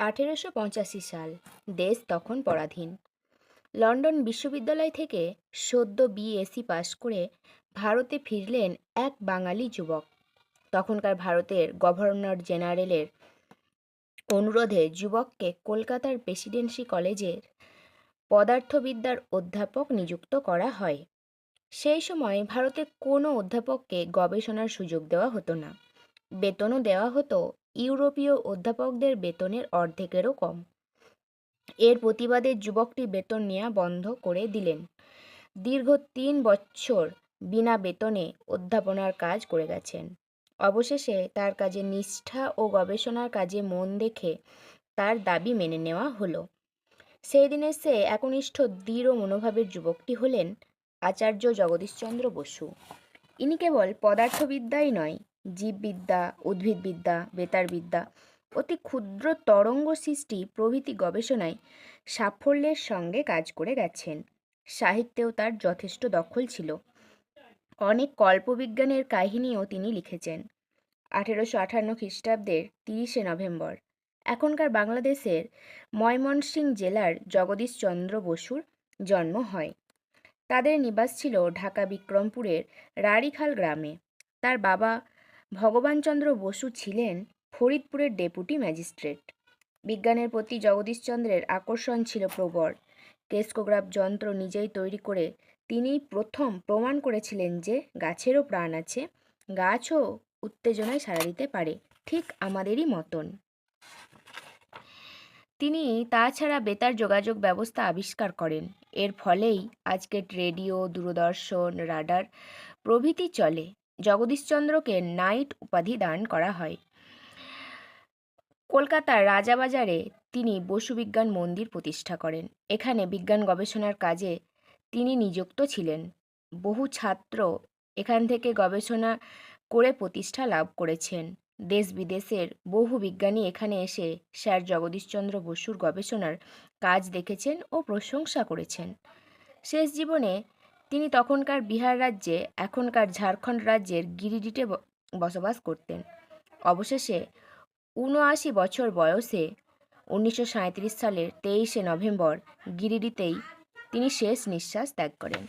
আঠেরোশো পঁচাশি সাল, দেশ তখন পরাধীন। লন্ডন বিশ্ববিদ্যালয় থেকে সদ্য বিএসসি পাশ করে ভারতে ফিরলেন এক বাঙালি যুবক। তখনকার ভারতের গভর্নর জেনারেলের অনুরোধে যুবককে কলকাতার প্রেসিডেন্সি কলেজের পদার্থবিদ্যার অধ্যাপক নিযুক্ত করা হয়। সেই সময় ভারতে কোনো অধ্যাপককে গবেষণার সুযোগ দেওয়া হতো না। বেতনও দেওয়া হতো ইউরোপীয় অধ্যাপকদের বেতনের অর্ধেকেরও কম। এর প্রতিবাদে যুবকটি বেতন নেওয়া বন্ধ করে দিলেন। দীর্ঘ তিন বছর বিনা বেতনে অধ্যাপনার কাজ করে গেছেন। অবশেষে তার কাজে নিষ্ঠা ও গবেষণার কাজে মন দেখে তার দাবি মেনে নেওয়া হলো। সেই দিনে সে একনিষ্ঠ দৃঢ় মনোভাবের যুবকটি হলেন আচার্য জগদীশচন্দ্র বসু। ইনি কেবল পদার্থবিদ্যাই নয় জীববিদ্যা, উদ্ভিদবিদ্যা, বেতারবিদ্যা অতি ক্ষুদ্র তরঙ্গ সৃষ্টি প্রভৃতি গবেষণায় সাফল্যের সঙ্গে কাজ করে গেছেন। সাহিত্যেও তার যথেষ্ট দখল ছিল। অনেক কল্পবিজ্ঞানের কাহিনীও তিনি লিখেছেন। আঠেরোশো আঠান্ন খ্রিস্টাব্দের তিরিশে নভেম্বর। এখনকার বাংলাদেশের ময়মনসিংহ জেলার জগদীশচন্দ্র বসুর জন্ম হয়। তাদের নিবাস ছিল ঢাকা বিক্রমপুরের রাড়িখাল গ্রামে। তার বাবা ভগবানচন্দ্র বসু ছিলেন ফরিদপুরের ডেপুটি ম্যাজিস্ট্রেট। বিজ্ঞানের প্রতি জগদীশচন্দ্রের আকর্ষণ ছিল প্রবল। টেস্কোগ্রাফ যন্ত্র নিজেই তৈরি করে তিনি প্রথম প্রমাণ করেছিলেন যে গাছেরও প্রাণ আছে, গাছও উত্তেজনায় সাড়া দিতে পারে, ঠিক আমাদেরই মতন। তিনি তাছাড়া বেতার যোগাযোগ ব্যবস্থা আবিষ্কার করেন। এর ফলেই আজকের রেডিও, দূরদর্শন, রাডার প্রভৃতি চলে। জগদীশচন্দ্রকে নাইট উপাধি দান করা হয়। কলকাতার রাজাবাজারে তিনি বসু বিজ্ঞান মন্দির প্রতিষ্ঠা করেন। এখানে বিজ্ঞান গবেষণার কাজে তিনি নিযুক্ত ছিলেন। বহু ছাত্র এখান থেকে গবেষণা করে প্রতিষ্ঠা লাভ করেছেন। দেশ বিদেশের বহু বিজ্ঞানী এখানে এসে স্যার জগদীশচন্দ্র বসুর গবেষণার কাজ দেখেছেন ও প্রশংসা করেছেন। শেষ জীবনে তিনি তখনকার বিহার রাজ্যে, এখনকার ঝাড়খণ্ড রাজ্যের গিরিডিটে বসবাস করতেন। অবশেষে উনআশি বছর বয়সে উনিশশো সাঁইত্রিশ সালের তেইশে নভেম্বর গিরিডিতেই তিনি শেষ নিঃশ্বাস ত্যাগ করেন।